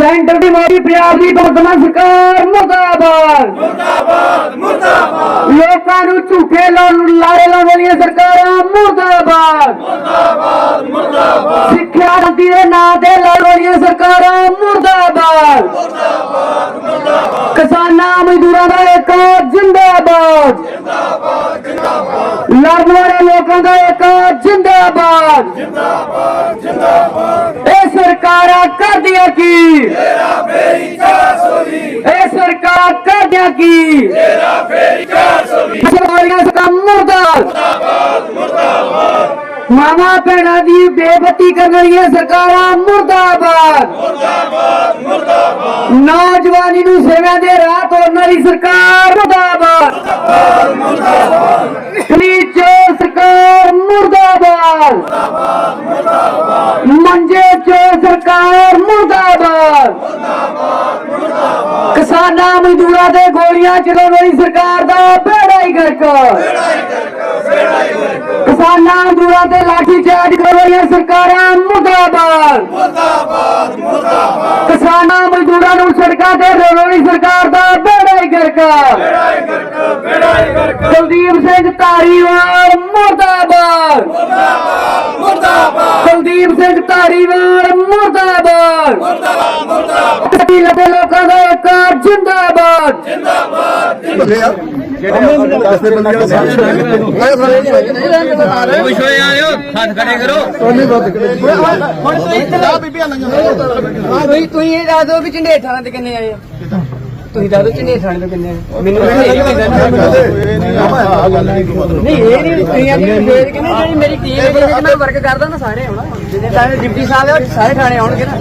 ਮੋਦੀ ਪੰਜਾਬ ਦੀ ਵਰਤਮਾਨ ਸਰਕਾਰ ਮੁਰਦਾਬਾਦ। ਮੁਰਦਾਬਾਦ ਮੁਰਦਾਬਾਦ। ਲੋਕਾਂ ਨੂੰ ਝੂਠੇ ਲਾਉਣ ਲਾਰੇ ਲਾਉਣ ਵਾਲੀਆਂ ਸਰਕਾਰਾਂ ਮੁਰਦਾਬਾਦ। ਮੁਰਦਾਬਾਦ ਮੁਰਦਾਬਾਦ। ਸਿੱਖਿਆ ਨੀਤੀ ਦੇ ਨਾਂ ਤੇ ਲਾਉਣ ਵਾਲੀਆਂ ਸਰਕਾਰਾਂ ਮੁਰਦਾਬਾਦ। ਮੁਰਦਾਬਾਦ ਮੁਰਦਾਬਾਦ। ਕਿਸਾਨਾਂ ਮਜ਼ਦੂਰਾਂ ਦਾ ਇੱਕ ਜਿੰਦਾਬਾਦ। ਜਿੰਦਾਬਾਦ ਜਿੰਦਾਬਾਦ। ਲੜਨ ਵਾਲੇ ਲੋਕਾਂ ਦਾ ਇੱਕ ਜਿੰਦਾਬਾਦ। ਜਿੰਦਾਬਾਦ ਜਿੰਦਾਬਾਦ। ਕਰਦੀਆਂ ਕੀ? ਤੇਰਾ ਫੇਰੀ 420 ਇਹ ਸਰਕਾਰ ਕਰਦੀਆਂ ਕੀ? ਤੇਰਾ ਫੇਰੀ 420 ਸਰਕਾਰੀਆਂ ਸਦਾ ਮੁਰਦਾਬਾਦ। ਮੁਰਦਾਬਾਦ ਮੁਰਦਾਬਾਦ। ਮਾਵਾ ਭੈਣਾਂ ਦੀ ਬੇਬਤੀ ਕਰਨ ਵਾਲੀਆਂ ਸਰਕਾਰਾਂ ਮੁਰਦਾਬਾਦ। ਮੁਰਦਾਬਾਦ ਮੁਰਦਾਬਾਦ। ਨੌਜਵਾਨੀ ਨੂੰ ਸੇਵਾ ਦੇ ਰਾਹ ਤੋਰਨ ਵਾਲੀ ਸਰਕਾਰ ਮੁਰਦਾਬਾਦ। ਮੁਰਦਾਬਾਦ ਮੁਰਦਾਬਾਦ। ਚੋਰ ਸਰਕਾਰ ਮੁਰਦਾਬਾਦ ਮੁਰਦਾਬਾਦ ਮੁਰਦਾਬਾਦ ਮੰਜੇ ਚੋਰ ਸਰਕਾਰ ਮੁਰਦਾਬਾਦ ਮੁਰਦਾਬਾਦ ਮੁਰਦਾਬਾਦ ਕਿਸਾਨਾਂ ਮਜ਼ਦੂਰਾਂ ਦੇ ਗੋਲੀਆਂ ਚਲਾਉਣ ਵਾਲੀ ਸਰਕਾਰ ਦਾ ਬੇੜਾ ਹੀ ਗਰਕ ਕਿਸਾਨਾਂ ਮਜ਼ਦੂਰਾਂ ਤੇ ਲਾਠੀ ਚਾਰਜ ਕਰਨ ਵਾਲੀਆਂ ਸਰਕਾਰਾਂ ਮੁਰਦਾਬਾਦ ਮੁਰਦਾਬਾਦ ਮੁਰਦਾਬਾਦ ਕਿਸਾਨਾਂ ਮਜ਼ਦੂਰਾਂ ਕੁਲਦੀਪ ਸਿੰਘ ਧਾਰੀਵਾਲ ਮੁਰਦਾਬਾਦ। ਮੁਰਦਾਬਾਦ ਮੁਰਦਾਬਾਦ। ਕੁਲਦੀਪ ਸਿੰਘ ਧਾਰੀਵਾਲ ਮੁਰਦਾਬਾਦ। ਮੁਰਦਾਬਾਦ ਮੁਰਦਾਬਾਦ। ਲੋਕਾਂ ਦਾ ਇੱਕ ਜਿੰਦਾਬਾਦ। ਖੁਸ਼ ਹੋਏ ਆਇਓ ਹੱਥ ਖੜੇ ਕਰੋ ਤੁਸੀਂ ਤੁਸੀਂ ਇਹ ਦੱਸ ਵੀ ਝੰਡੇ ਥਾਣੇ ਤੇ ਕਿੰਨੇ ਆਏ ਆ। ਤੁਸੀਂ ਦੱਸ ਝੰਡੇ ਥਾਣੇ ਤੇ ਕਿੰਨੇ ਮੈਨੂੰ ਤਾਂ ਇਹ ਨਹੀਂ ਪਤਾ ਨਹੀਂ ਇਹ ਨਹੀਂ ਤੁਸੀਂ ਆਪਣੀ ਫੇਰ ਕਿੰਨੇ ਜਿਹੜੀ ਮੇਰੀ ਟੀਮ ਹੈ ਜਿਹਦੇ ਵਿੱਚ ਮੈਂ ਵਰਕ ਕਰਦਾ ਨਾ ਸਾਰੇ ਆਉਣਾ। ਜਿਹਦੇ ਸਾਰੇ ਡਿਪਟੀ ਸਾਹਿਬ ਆ ਉਹ ਸਾਰੇ ਥਾਣੇ ਆਉਣਗੇ ਨਾ।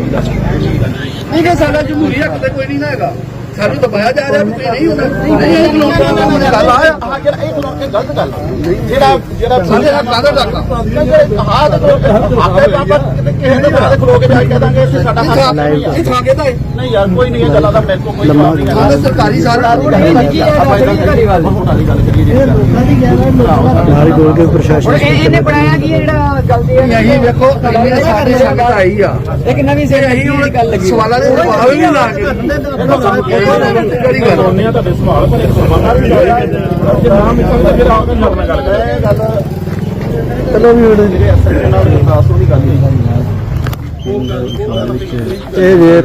ਨਹੀਂ ਕਿ ਸਾਡਾ ਜਮਹੂਰੀ ਹੱਕ ਤੇ ਕੋਈ ਨਹੀਂ ਨਾ ਹੈਗਾ। ਸਾਨੂੰ ਦਬਾਇਆ ਜਾ ਰਿਹਾ ਵੀ ਤੁਸੀਂ ਨਹੀਂ ਹੁੰਦਾ ਨਹੀਂ ਗੱਲ ਆ ਆਹ ਜਿਹੜਾ ਇਹ ਖਲੋਣ ਕੇ ਗਲਤ ਗੱਲ ਆ। ਜਿਹੜਾ ਜਿਹੜਾ ਸਾਡੇ ਨਾਲ ਕਾਦਰ ਰੱਖਾ ਆਹ ਤਾਂ ਖਲੋ ਕੇ ਆਪੇ ਬਾਬਾ ਕਿਸੇ ਦੇ ਬਾਰੇ ਖਲੋ ਕੇ ਜਾਈ ਕਹਦਾਂਗੇ ਇਹ ਸਾਡਾ ਹੱਕ ਨਹੀਂ ਆ। ਇਹ ਥਾਂਗੇ ਤਾਂ ਇਹ ਨਹੀਂ ਯਾਰ ਕੋਈ ਨਹੀਂ ਇਹ ਗੱਲਾਂ ਦਾ ਮੇਰੇ ਕੋਲ ਕੋਈ ਜਵਾਬ ਨਹੀਂ ਥਾਂਗੇ ਸਰਕਾਰੀ ਸਾਰਾ ਨਿੱਜੀ ਹੈ ਧਾਰੀਵਾਲ ਹੁਣ ਵਾਲੀ ਗੱਲ ਕਰੀਏ ਹੁਣ ਇਹ ਇਹਨੇ ਬਣਾਇਆ ਕੀ ਹੈ ਜਿਹੜਾ ਗਲਤੀ ਹੈ? ਇਹੀ ਵੇਖੋ ਇੰਨੇ ਸਾਡੀ ਸੰਗਤ ਆਈ ਆ। ਗੱਲ ਲੱਗੀ ਸਵਾਲਾਂ ਦੇ ਜਵਾਬ ਹੀ ਨਹੀਂ ਲਾ ਕੇ ਕਿਹੜੀ ਤੁਹਾਡੇ ਸਵਾਲ ਭਰੇ ਸਵਾਲਾਂ ਵੀ ਜਾਏਗਾ ਜੇ ਨਾ ਮਿਲਦਾ ਫਿਰ ਆ ਨਾਲ ਗੱਲ ਕਰਾਂਗੇ ਚਲੋ ਵੀ ਜਿਹੜੇ ਅਸਲ ਨਾਲ ਵਿਕਾਸ ਉਹਦੀ ਗੱਲ ਨਹੀਂ ਇਹ ਜੇ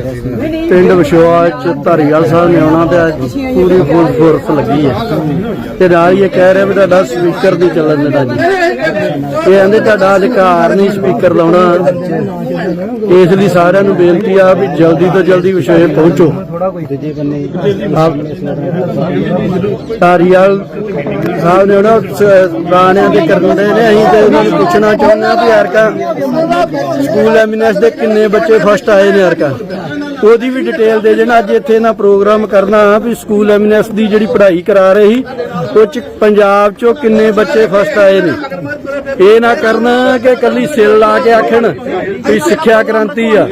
ਪਿੰਡ ਵਿਸ਼ਵਾ ਚ ਧਾਰੀਵਾਲ ਸਾਹਿਬ ਨੇ ਆਉਣਾ ਤੇ ਅੱਜ ਪੂਰੀ ਫੁੱਲ ਫੋਰਸ ਲੱਗੀ ਹੈ। ਤੇ ਨਾਲ ਹੀ ਇਹ ਕਹਿ ਰਿਹਾ ਵੀ ਤੁਹਾਡਾ ਸਪੀਕਰ ਨਹੀਂ ਚੱਲਣ ਦਿੰਦਾ ਜੀ। ਇਹ ਕਹਿੰਦੇ ਤੁਹਾਡਾ ਅਧਿਕਾਰ ਨਹੀਂ ਸਪੀਕਰ ਲਾਉਣਾ। ਇਸ ਲਈ ਸਾਰਿਆਂ ਨੂੰ ਬੇਨਤੀ ਆ ਵੀ ਜਲਦੀ ਤੋਂ ਜਲਦੀ ਵਿਸ਼ੇ ਪਹੁੰਚੋ। ਧਾਰੀਵਾਲ ਸਾਹਿਬ ਨੇ ਉਹਨਾਂ ਪੁਰਾਣਿਆਂ ਦੇ ਕਰਨ ਦੇ ਨੇ। ਅਸੀਂ ਤੇ ਉਹਨਾਂ ਨੂੰ ਪੁੱਛਣਾ ਚਾਹੁੰਦੇ ਆ ਵੀ ਯਾਰਕਾ ਸਕੂਲ ਐਮਿਨੈਂਸ ਦੇ ਕਿੰਨੇ ਬੱਚੇ ਫਸਟ ਆਏ ਨੇ ਯਾਰਕਾ ਉਹਦੀ ਵੀ ਡਿਟੇਲ ਦੇ ਦੇਣਾ। ਅੱਜ ਇੱਥੇ ਨਾ ਪ੍ਰੋਗਰਾਮ ਕਰਨਾ ਵੀ ਸਕੂਲ ਐਮਿਨੈਂਸ ਦੀ ਜਿਹੜੀ ਪੜ੍ਹਾਈ ਕਰਾ ਰਹੇ, ਉਹ ਚ ਪੰਜਾਬ ਚੋਂ ਕਿੰਨੇ ਬੱਚੇ ਫਸਟ ਆਏ ਨੇ। ਇਹ ਨਾ ਕਰਨ ਕਿ ਕੱਲੀ ਸਿਰ ਲਾ ਕੇ ਆਖਣ ਵੀ ਸਿੱਖਿਆ ਕ੍ਰਾਂਤੀ ਆ।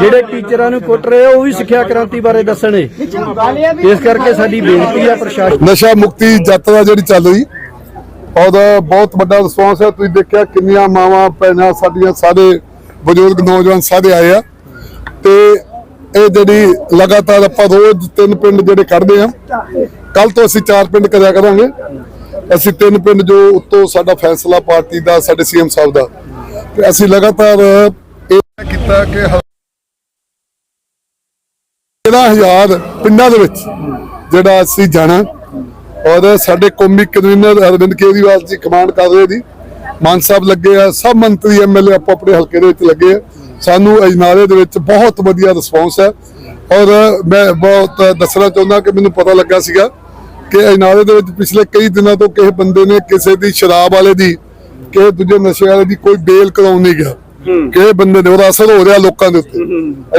ਜਿਹੜੇ ਟੀਚਰਾਂ ਨੂੰ ਕੁੱਟ ਰਹੇ ਉਹ ਵੀ ਸਿੱਖਿਆ ਕ੍ਰਾਂਤੀ ਬਾਰੇ ਦੱਸਣੇ। ਇਸ ਕਰਕੇ ਸਾਡੀ ਬੇਨਤੀ ਆ ਪ੍ਰਸ਼ਾਸਨ ਨਸ਼ਾ ਮੁਕਤੀ ਯਾਤਰਾ ਜਿਹੜੀ ਚੱਲ ਰਹੀ, ਉਹਦਾ ਬਹੁਤ ਵੱਡਾ ਰਿਸਪੌਂਸ ਹੈ ਤੁਸੀਂ ਦੇਖਿਆ ਕਿੰਨੀਆਂ ਮਾਵਾਂ, ਭੈਣਾਂ ਸਾਡੀਆਂ ਸਾਰੇ ਬਜ਼ੁਰਗ, ਨੌਜਵਾਨ ਸਾਰੇ ਆਏ ਆ। ਤੇ ਇਹ ਜਿਹੜੀ ਲਗਾਤਾਰ ਆਪਾਂ ਰੋਜ਼ ਤਿੰਨ ਪਿੰਡ ਜਿਹੜੇ ਕੱਢਦੇ ਆ ਕੱਲ ਤੋਂ ਅਸੀਂ ਚਾਰ ਪਿੰਡ ਕਰਿਆ ਕਰਾਂਗੇ। ਅਸੀਂ ਤਿੰਨ ਪਿੰਡ ਜੋ ਉੱਤੋਂ ਸਾਡਾ ਫੈਸਲਾ ਪਾਰਟੀ ਦਾ, ਸਾਡੇ ਸੀਐਮ ਸਾਹਿਬ ਦਾ। ਤੇ ਅਸੀਂ ਲਗਾਤਾਰ ਇਹ ਕੀਤਾ ਕਿ ਤੇਰਾਂ ਹਜ਼ਾਰ ਪਿੰਡਾਂ ਦੇ ਵਿੱਚ ਜਿਹੜਾ ਅਸੀਂ ਜਾਣਾ। ਔਰ ਸਾਡੇ ਕੌਮੀ ਕਨਵੀਨਰ ਅਰਵਿੰਦ ਕੇਜਰੀਵਾਲ ਜੀ ਕਮਾਂਡ ਕਰ ਰਹੇ ਜੀ। ਮਾਨ ਸਾਹਿਬ ਲੱਗੇ ਆ, ਸਭ ਮੰਤਰੀ ਐਮਐਲਏ ਆਪੋ ਆਪਣੇ ਹਲਕੇ ਦੇ ਵਿੱਚ ਲੱਗੇ ਆ। ਸਾਨੂੰ ਅਜਨਾਲੇ ਦੇ ਵਿੱਚ ਬਹੁਤ ਵਧੀਆ ਰਿਸਪੌਂਸ ਹੈ। ਔਰ ਮੈਂ ਬਹੁਤ ਦੱਸਣਾ ਚਾਹੁੰਦਾ ਕਿ ਮੈਨੂੰ ਪਤਾ ਲੱਗਾ ਸੀਗਾ ਕਿ ਅਜਨਾਲੇ ਦੇ ਵਿੱਚ ਪਿਛਲੇ ਕਈ ਦਿਨਾਂ ਤੋਂ ਕਿਸੇ ਬੰਦੇ ਨੇ ਕਿਸੇ ਦੀ ਸ਼ਰਾਬ ਵਾਲੇ ਦੀ ਕਿਸੇ ਦੂਜੇ ਨਸ਼ੇ ਵਾਲੇ ਦੀ ਕੋਈ ਬੇਲ ਕਰਾਉਣ ਨਹੀਂ ਗਿਆ। ਕਿਸੇ ਬੰਦੇ ਨੇ ਉਹਦਾ ਅਸਰ ਹੋ ਰਿਹਾ ਲੋਕਾਂ ਦੇ ਉੱਤੇ।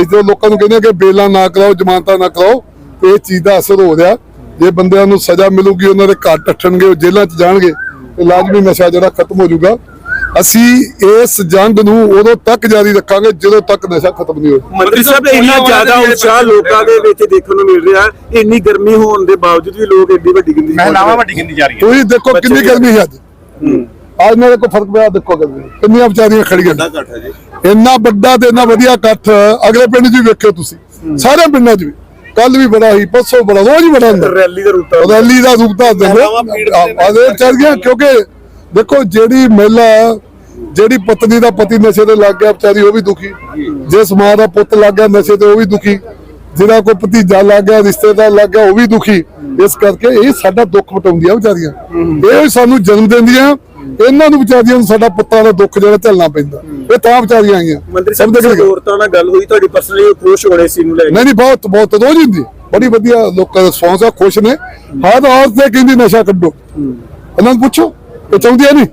ਅਸੀਂ ਲੋਕਾਂ ਨੂੰ ਕਹਿੰਦੇ ਆ ਕਿ ਬੇਲਾਂ ਨਾ ਕਰਾਓ ਜ਼ਮਾਨਤਾਂ ਨਾ ਕਰਾਓ ਇਹ ਚੀਜ਼ ਦਾ ਅਸਰ ਹੋ ਰਿਹਾ। ਜੇ ਬੰਦਿਆਂ ਨੂੰ ਸਜ਼ਾ ਮਿਲੂਗੀ ਉਹਨਾਂ ਦੇ ਘਰ ਟੱਟਣਗੇ ਉਹ ਜੇਲ੍ਹਾਂ 'ਚ ਜਾਣਗੇ ਤੇ ਲਾਜ਼ਮੀ ਨਸ਼ਾ ਜਿਹੜਾ ਖਤਮ ਹੋ ਜਾਊਗਾ। ਅਸੀਂ ਇਸ ਜੰਗ ਨੂੰ ਉਦੋਂ ਤੱਕ ਜਾਰੀ ਰੱਖਾਂਗੇ ਜਦੋਂ ਤੱਕ ਨਸ਼ਾ ਖਤਮ ਨਹੀਂ ਹੋਊਗਾ ਮੰਤਰੀ ਸਾਹਿਬ ਇੰਨਾ ਜ਼ਿਆਦਾ ਉਤਸ਼ਾਹ ਲੋਕਾਂ ਦੇ ਵਿੱਚ ਦੇਖਣ ਨੂੰ ਮਿਲ ਰਿਹਾ ਇੰਨੀ ਗਰਮੀ ਹੋਣ ਦੇ ਬਾਵਜੂਦ ਵੀ ਲੋਕ ਏਡੀ ਵੱਡੀ ਗਿਣਤੀ ਮੈਂ ਲਾਵਾ ਵੱਡੀ ਗਿਣਤੀ ਜਾ ਰਹੀ ਤੁਸੀਂ ਦੇਖੋ ਕਿੰਨੀ ਗਰਮੀ ਹੈ ਅੱਜ। ਅੱਜ ਮੇਰੇ ਕੋਲ ਫ਼ਰਕ ਪਿਆ ਦੇਖੋ ਗਰਮੀ ਕਿੰਨੀਆਂ ਵਿਚਾਰੀਆਂ ਖੜੀਆਂ ਨੇ। ਇੰਨਾ ਵੱਡਾ ਤੇ ਇੰਨਾ ਵਧੀਆ ਇਕੱਠ ਅਗਲੇ ਪਿੰਡ 'ਚ ਵੀ ਵੇਖਿਓ ਤੁਸੀਂ। ਸਾਰੇ ਪਿੰਡਾਂ 'ਚ ਵੀ। ਕੱਲ ਵੀ ਬੜਾ ਹੀ ਪਰਸੋਂ ਬੜਾ ਰੋਜ਼ ਹੀ ਬੜਾ ਹੁੰਦਾ। ਰੈਲੀ ਦਾ ਰੂਪ ਤਾਂ ਰੈਲੀ ਦਾ ਰੂਪ ਧਾਰ ਦਿੰਦੇ ਆਦੇ ਚੱਲ ਗਿਆ ਕਿਉਂਕਿ ਦੇਖੋ ਜਿਹੜੀ ਮਹਿਲਾ ਜਿਹੜੀ ਪਤਨੀ ਦਾ ਪਤੀ ਨਸ਼ੇ ਤੇ ਲੱਗ ਗਿਆ ਵਿਚਾਰੀ ਉਹ ਵੀ ਦੁਖੀ। ਜਿਸ ਮਾਂ ਦਾ ਪੁੱਤ ਲੱਗ ਗਿਆ ਨਸ਼ੇ ਤੇ ਉਹ ਵੀ ਦੁਖੀ। ਜਿਹਦਾ ਕੋਈ ਭਤੀਜਾ ਲੱਗ ਗਿਆ ਰਿਸ਼ਤੇਦਾਰ ਲੱਗ ਗਿਆ ਉਹ ਵੀ ਦੁਖੀ। ਇਸ ਕਰਕੇ ਇਹ ਸਾਡਾ ਦੁੱਖ ਵਟਾਉਂਦੀਆਂ ਵਿਚਾਰੀਆਂ। ਇਹ ਸਾਨੂੰ ਜਨਮ ਦਿੰਦੀਆਂ ਇਹਨਾਂ ਨੂੰ ਵਿਚਾਰੀਆਂ ਨੂੰ ਸਾਡਾ ਪੁੱਤਾਂ ਦਾ ਦੁੱਖ ਜਿਹੜਾ ਝੱਲਣਾ ਪੈਂਦਾ। ਇਹ ਤਾਂ ਵਿਚਾਰੀਆਂ ਆਈਆਂ। ਮੰਤਰੀ ਸਾਹਿਬ ਦੇ ਔਰਤਾਂ ਨਾਲ ਗੱਲ ਹੋਈ ਤੁਹਾਡੀ ਪਰਸਨਲੀ ਖੁਸ਼ ਹੋਣੇ ਸੀ ਨੂੰ ਲੈ ਕੇ? ਨਹੀਂ ਨਹੀਂ ਬਹੁਤ ਬਹੁਤ ਰੋਜ਼ ਹੁੰਦੀ। ਬੜੀ ਵਧੀਆ ਲੋਕਾਂ ਦਾ ਰਿਸਪੌਂਸ ਆ ਖੁਸ਼ ਨੇ। ਹਰ ਔਰਤ ਤੇ ਕਹਿੰਦੀ ਨਸ਼ਾ ਕੱਢੋ। ਇਹਨਾਂ ਨੂੰ ਪੁੱਛੋ। ਇਹ ਚਾਹੁੰਦੀਆਂ ਨਹੀਂ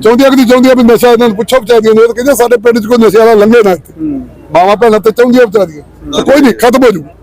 ਚਾਹੁੰਦੀਆਂ ਕਿ ਨਹੀਂ ਚਾਹੁੰਦੀਆਂ ਵੀ ਨਸ਼ਾ ਇਹਨਾਂ ਨੂੰ ਪੁੱਛੋ ਵਿਚਾਰੀਆਂ ਨੇ ਉਹ ਤਾਂ ਕਹਿੰਦੇ ਸਾਡੇ ਪਿੰਡ 'ਚ ਕੋਈ ਨਸ਼ੇ ਵਾਲਾ ਲੰਘੇ ਨਾ ਮਾਵਾਂ ਭੈਣਾਂ ਤੇ ਚਾਹੁੰਦੀਆਂ ਵਿਚਾਰੀਆਂ ਤੇ ਕੋਈ ਨਹੀਂ ਖਤਮ ਹੋ ਜੂ।